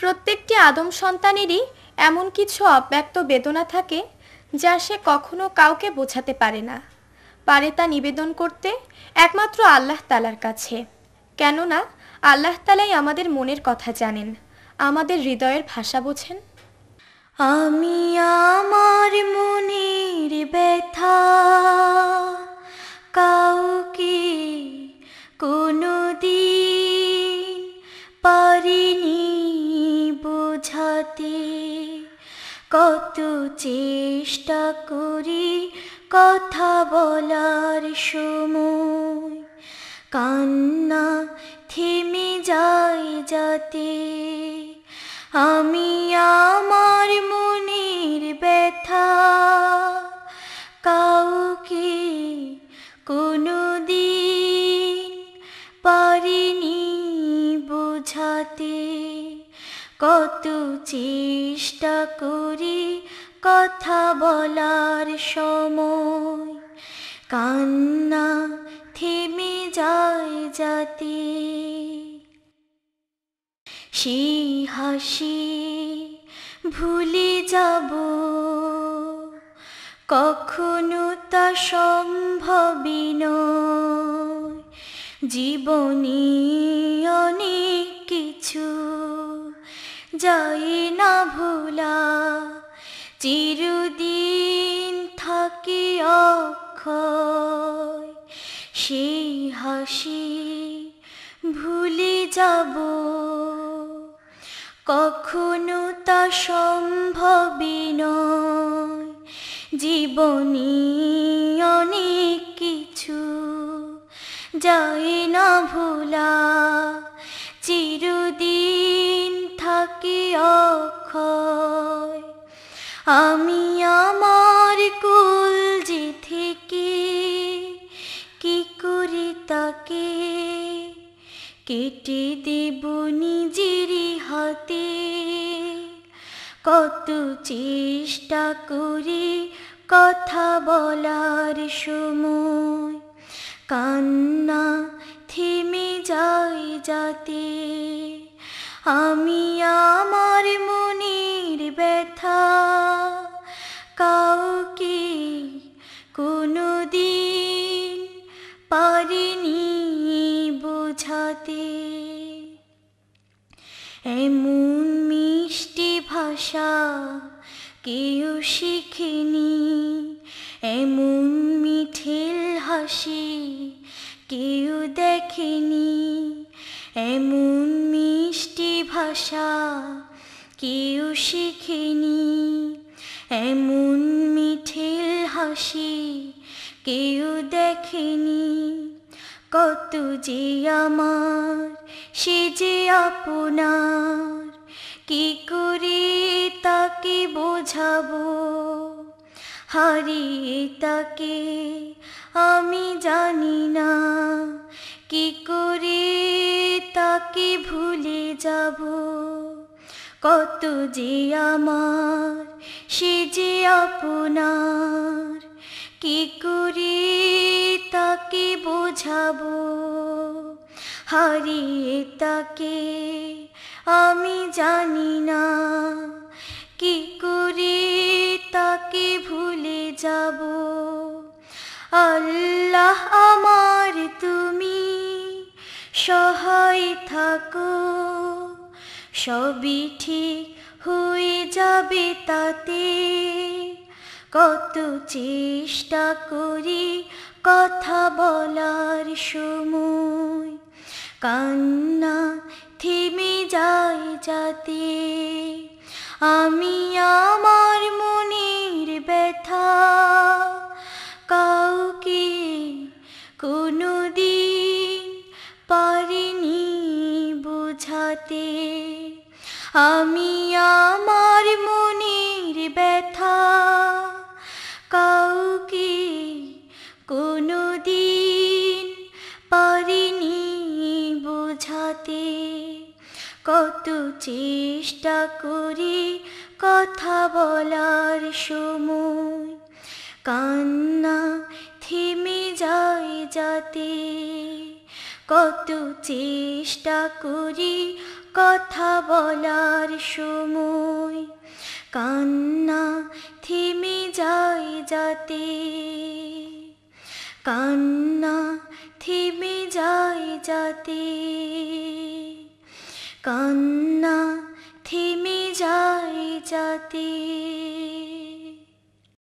প্রত্যেকটি আদম সন্তানেরই এমন কিছু অব্যক্ত বেদনা থাকে যা সে কখনো কাউকে বোঝাতে পারে না। পারে তা নিবেদন করতে একমাত্র আল্লাহ তালার কাছে। কেননা আল্লাহ তালাই আমাদের মনের কথা জানেন, আমাদের হৃদয়ের ভাষা বোঝেন। আমি আমার বোঝাতে কত চেষ্টা করি কথা বলার সময়। কান্না থেমে যায় যাতে কত চেষ্টা করি কথা বলার সময়। কান্না থেমে যায় যাতে। সেই হাসি ভুলে যাব। কখনো তা সম্ভবই নয়। জীবনে অনেক কিছু যাই না ভোলা, চিরদিন থাকি অক্ষয়। সেই হাসি ভুলে যাব, কখনো তা সম্ভবই নয়। জীবনে অনেক কিছু যায় না ভোলা অক্ষয়। আমি আমার কুল যে থেকে কি করি তাকে কেটে দেব নিজেরই হাতে। কত চেষ্টা করি কথা বলার সময় কান্না থেমে যায় যাতে। আমি আমার মনের ব্যথা, কাউকে কোনো দিন পারিনি বোঝাতে। এমন মিষ্টি ভাষা কেউ শিখেনি, এমন মিঠিল হাসি কেউ দেখেনি, এমন ভাষা কেউ শিখেনি। এমন মিঠেল হাসি কেউ দেখেনি। কত যে আমার, সে যে আপনার, কি করে তাকে বোঝাবো? হারিয়ে তাকে আমি জানি না। কি করে তাকে ভুলে যাব? কত যে আমার, সে যে আপনার। কি করে তাকে বোঝাবো? হারিয়ে তাকে আমি জানি না। কি করে তাকে ভুলে যাব? আল্লাহ আমার, তুমি সহায় থাকো। সবই ঠিক হয়ে যাবে তাতে। কত চেষ্টা করি কথা বলার সময়। কান্না থেমে যায় যাতে। আমি আমি আমার মনের ব্যথা, কাউকে কোনো দিন পারিনি বোঝাতে। কত চেষ্টা করি কথা বলার সময় কান্না থেমে যায় যাতে। কত চেষ্টা করি কথা বলার সময় কান্না থেমে যায় যাতে। কান্না থেমে যায় যাতে। কান্না থেমে যায় যাতে।